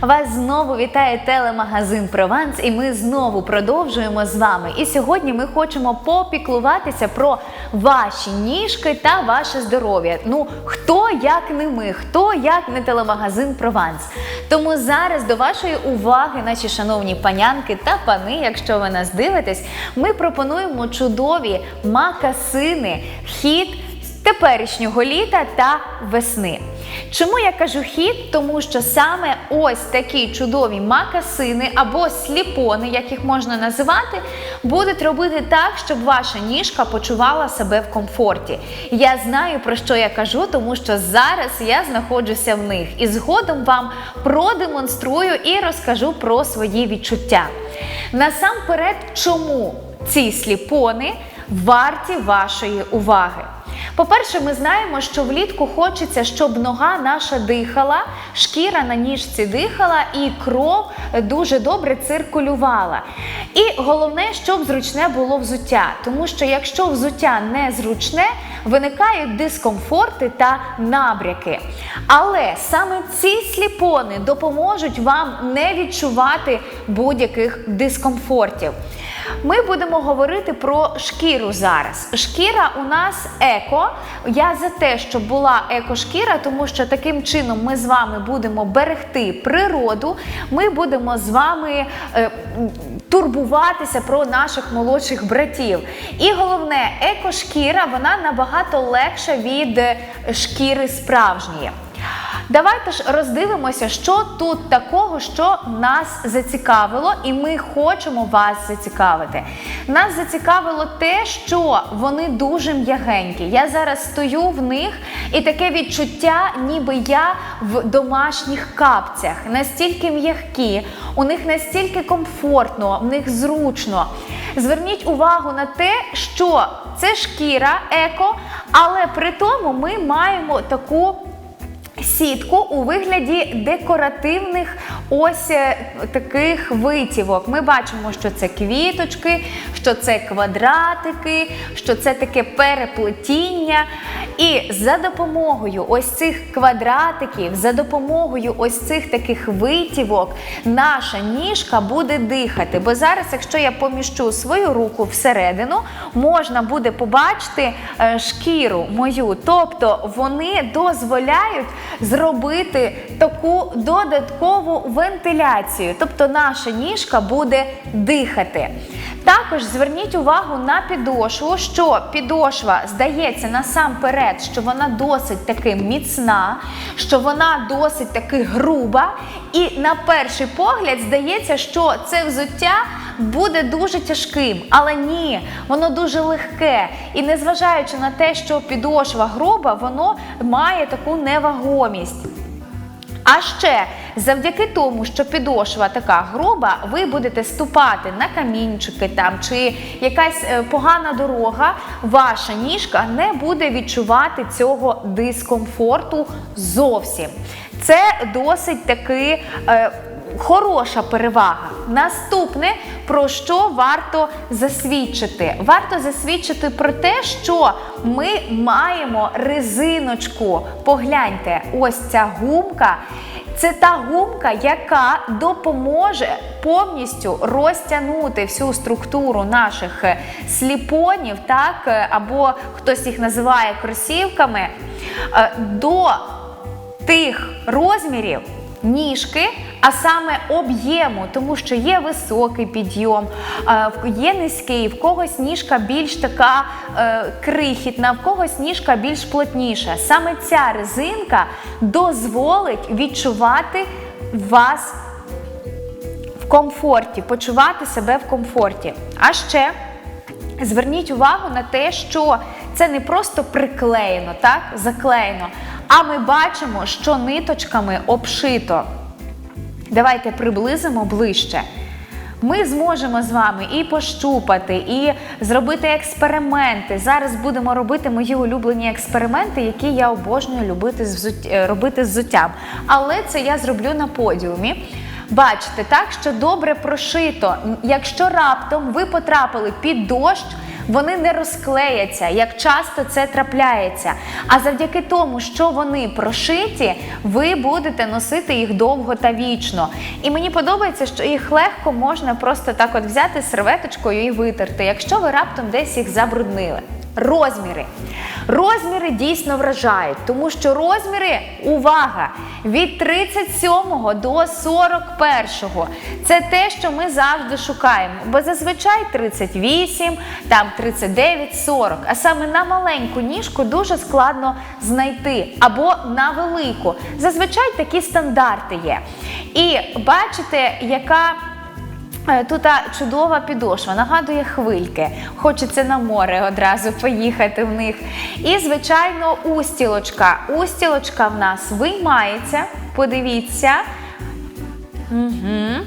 Вас знову вітає телемагазин Прованс, і ми знову продовжуємо з вами. І сьогодні ми хочемо попіклуватися про ваші ніжки та ваше здоров'я. Ну хто як не ми, хто як не телемагазин Прованс. Тому зараз до вашої уваги, наші шановні панянки та пани, якщо ви нас дивитесь, ми пропонуємо чудові макасини, хід теперішнього літа та весни. Чому я кажу хід? Тому що саме ось такі чудові макасини або сліпони, як їх можна називати, будуть робити так, щоб ваша ніжка почувала себе в комфорті. Я знаю про що я кажу, тому що зараз я знаходжуся в них і згодом вам продемонструю і розкажу про свої відчуття. Насамперед, чому ці сліпони варті вашої уваги? По-перше, ми знаємо, що влітку хочеться, щоб нога наша дихала, шкіра на ніжці дихала і кров дуже добре циркулювала. І головне, щоб зручне було взуття, тому що якщо взуття не зручне, виникають дискомфорти та набряки. Але саме ці сліпони допоможуть вам не відчувати будь-яких дискомфортів. Ми будемо говорити про шкіру зараз. Шкіра у нас еко. Я за те, щоб була екошкіра, тому що таким чином ми з вами будемо берегти природу. Ми будемо з вами е, турбуватися про наших молодших братів. І головне, екошкіра вона набагато легша від шкіри справжньої. Давайте ж роздивимося, що тут такого, що нас зацікавило, і ми хочемо вас зацікавити. Нас зацікавило те, що вони дуже м'ягенькі. Я зараз стою в них, і таке відчуття, ніби я в домашніх капцях, настільки м'які, у них настільки комфортно, в них зручно. Зверніть увагу на те, що це шкіра еко, але при тому ми маємо таку сітку у вигляді декоративних ось е, таких витівок. Ми бачимо, що це квіточки, що це квадратики, що це таке переплетіння. І за допомогою ось цих квадратиків, за допомогою ось цих таких витівок, наша ніжка буде дихати. Бо зараз, якщо я поміщу свою руку всередину, можна буде побачити е, шкіру мою. Тобто вони дозволяють зробити таку додаткову вентиляцію. Тобто наша ніжка буде дихати. Також зверніть увагу на підошву, що підошва здається насамперед, що вона досить таки міцна, що вона досить таки груба. І на перший погляд здається, що це взуття буде дуже тяжким. Але ні, воно дуже легке. І незважаючи на те, що підошва груба, воно має таку невагомість. А ще завдяки тому, що підошва така груба, ви будете ступати на камінчики там чи якась е, погана дорога, ваша ніжка не буде відчувати цього дискомфорту зовсім. Це досить таки. Е, Хороша перевага. Наступне, про що варто засвідчити? Варто засвідчити про те, що ми маємо резиночку. Погляньте, ось ця гумка. Це та гумка, яка допоможе повністю розтягнути всю структуру наших е, сліпонів, так, е, або хтось їх називає кросівками, е, до тих розмірів ніжки, а саме об'єму, тому що є високий підйом, е, є низький, в когось ніжка більш така е, крихітна, в когось ніжка більш плотніша. Саме ця резинка дозволить відчувати вас в комфорті, почувати себе в комфорті. А ще Зверніть увагу на те, що це не просто приклеєно, так, заклеєно, а ми бачимо, що ниточками обшито. Давайте приблизимо ближче. Ми зможемо з вами і пощупати, і зробити експерименти. Зараз будемо робити мої улюблені експерименти, які я обожнюю любити з робити з взуттям. Але це я зроблю на подіумі. Бачите, так, що добре прошито. Якщо раптом ви потрапили під дощ, вони не розклеяться, як часто це трапляється. А завдяки тому, що вони прошиті, ви будете носити їх довго та вічно. І мені подобається, що їх легко можна просто так от взяти серветочкою і витерти, якщо ви раптом десь їх забруднили. Розміри. Розміри дійсно вражають, тому що розміри, увага, від 37 до 41. Це те, що ми завжди шукаємо. Бо зазвичай 38, там 39, 40. А саме на маленьку ніжку дуже складно знайти. Або на велику. Зазвичай такі стандарти є. І бачите, яка. Е, Тут чудова підошва, нагадує хвильки. Хочеться на море одразу поїхати в них. І, звичайно, устілочка. Устілочка в нас виймається. Подивіться. Угу.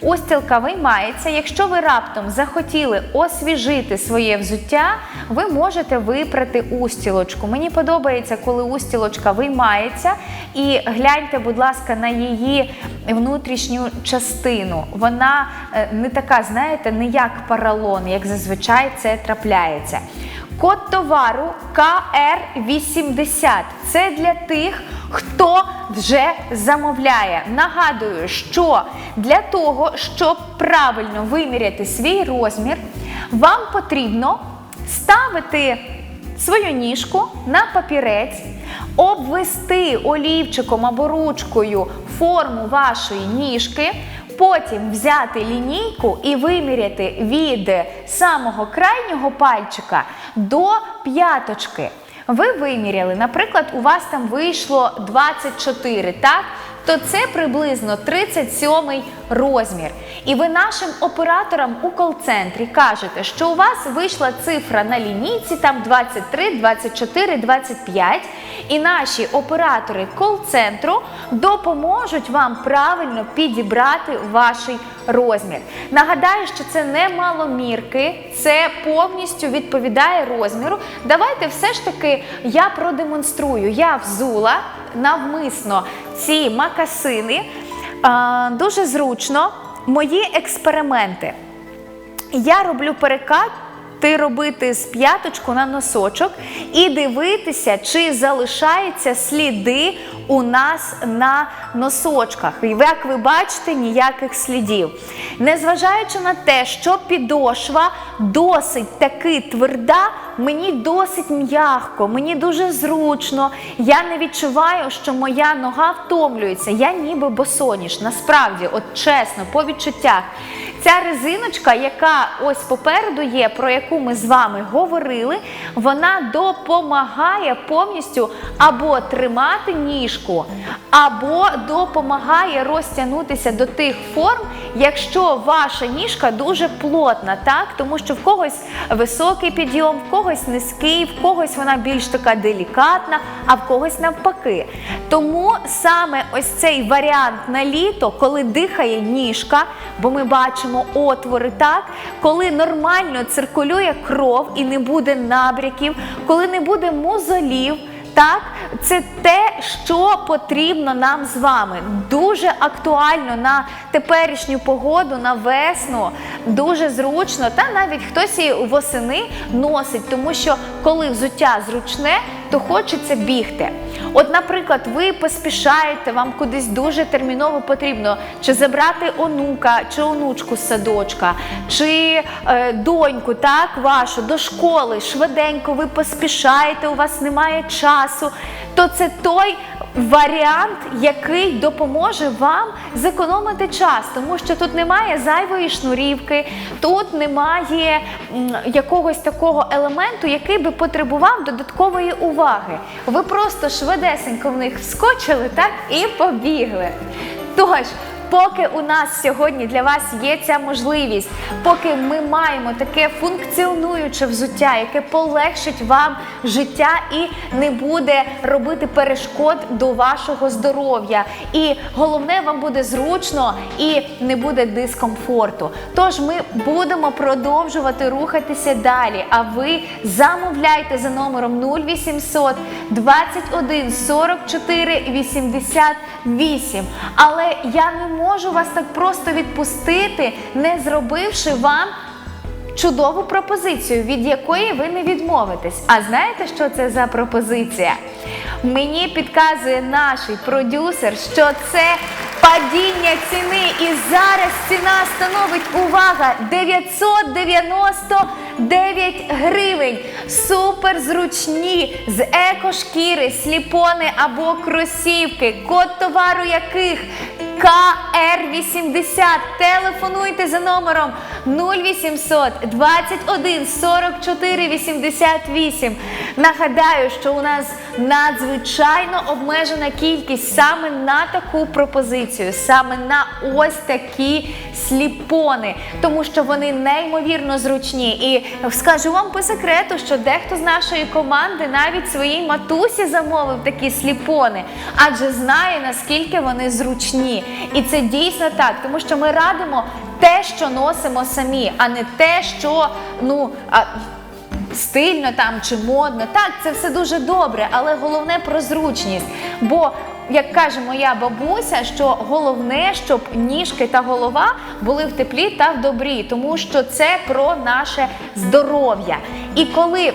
Устілка виймається. Якщо ви раптом захотіли освіжити своє взуття, ви можете випрати устілочку. Мені подобається, коли устілочка виймається. І гляньте, будь ласка, на її внутрішню частину. Вона е, не така, знаєте, не як паралон, як зазвичай це трапляється. Код товару КР80. Це для тих, хто вже замовляє. Нагадую, що для того, щоб правильно виміряти свій розмір, вам потрібно ставити свою ніжку на папірець, обвести олівчиком або ручкою форму вашої ніжки. Потім взяти лінійку і виміряти від самого крайнього пальчика до п'яточки. Ви виміряли, наприклад, у вас там вийшло 24, так? То це приблизно 37 розмір. І ви нашим операторам у кол-центрі кажете, що у вас вийшла цифра на лінійці, там 23, 24, 25. І наші оператори кол-центру допоможуть вам правильно підібрати ваш розмір. Нагадаю, що це не маломірки, це повністю відповідає розміру. Давайте все ж таки я продемонструю. Я взула навмисно ці макасини. А, дуже зручно. Мої експерименти. Я роблю перекат. Ти робити з п'яточку на носочок і дивитися, чи залишаються сліди у нас на носочках. І як ви бачите, ніяких слідів. Незважаючи на те, що підошва досить таки тверда, мені досить м'ягко, мені дуже зручно. Я не відчуваю, що моя нога втомлюється. Я ніби босоніж. Насправді, от чесно, по відчуттях. Ця резиночка, яка ось попереду є, про яку ми з вами говорили, вона допомагає повністю або тримати ніжку, або допомагає розтягнутися до тих форм, якщо ваша ніжка дуже плотна, так? Тому що в когось високий підйом, в когось низький, в когось вона більш така делікатна, а в когось навпаки. Тому саме ось цей варіант на літо, коли дихає ніжка, бо ми бачимо отвори, так, коли нормально циркулює кров і не буде набряків, коли не буде мозолів. Так, це те, що потрібно нам з вами. Дуже актуально на теперішню погоду, на весну, дуже зручно. Та навіть хтось і восени носить, тому що коли взуття зручне, то хочеться бігти. От, наприклад, ви поспішаєте, вам кудись дуже терміново потрібно чи забрати онука, чи онучку з садочка, чи е, доньку, так, вашу до школи, швиденько ви поспішаєте, у вас немає часу, то це той варіант, який допоможе вам зекономити час, тому що тут немає зайвої шнурівки, тут немає якогось такого елементу, який би потребував додаткової уваги. Ви просто швидесенько в них вскочили, так і побігли. Тож, Поки у нас сьогодні для вас є ця можливість, поки ми маємо таке функціонуюче взуття, яке полегшить вам життя і не буде робити перешкод до вашого здоров'я. І головне, вам буде зручно і не буде дискомфорту. Тож ми будемо продовжувати рухатися далі. А ви замовляйте за номером 0800 21 44 88. Але я не можу вас так просто відпустити, не зробивши вам чудову пропозицію, від якої ви не відмовитесь. А знаєте, що це за пропозиція? Мені підказує наш продюсер, що це падіння ціни. І зараз ціна становить увага 999 гривень. Супер зручні з екошкіри, сліпони або кросівки, код товару яких КР80. Телефонуйте за номером 0800 21 44 88. Нагадаю, що у нас надзвичайно обмежена кількість саме на таку пропозицію, саме на ось такі сліпони, тому що вони неймовірно зручні. І скажу вам по секрету, що дехто з нашої команди навіть своїй матусі замовив такі сліпони, адже знає наскільки вони зручні. І це дійсно так, тому що ми радимо те, що носимо самі, а не те, що ну. А, стильно там чи модно. Так, це все дуже добре, але головне про зручність. Бо, як каже моя бабуся, що головне, щоб ніжки та голова були в теплі та в добрі, тому що це про наше здоров'я. І коли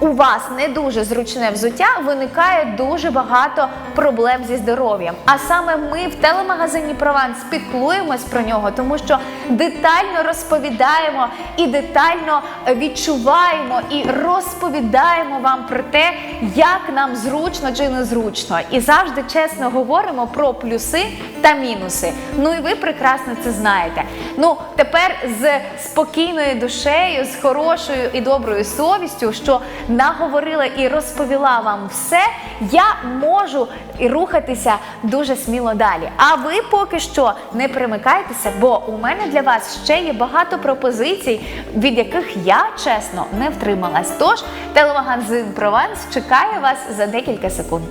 у вас не дуже зручне взуття, виникає дуже багато проблем зі здоров'ям. А саме ми в телемагазині Прованс піклуємось про нього, тому що детально розповідаємо і детально відчуваємо і розповідаємо вам про те, як нам зручно чи незручно. І завжди чесно говоримо про плюси та мінуси. Ну і ви прекрасно це знаєте. Ну тепер з спокійною душею, з хорошою і доброю совістю, що наговорила і розповіла вам все, я можу рухатися дуже сміло далі. А ви поки що не примикайтеся, бо у мене для вас ще є багато пропозицій, від яких я чесно не втрималась. Тож телемагазин Прованс чекає вас за декілька секунд.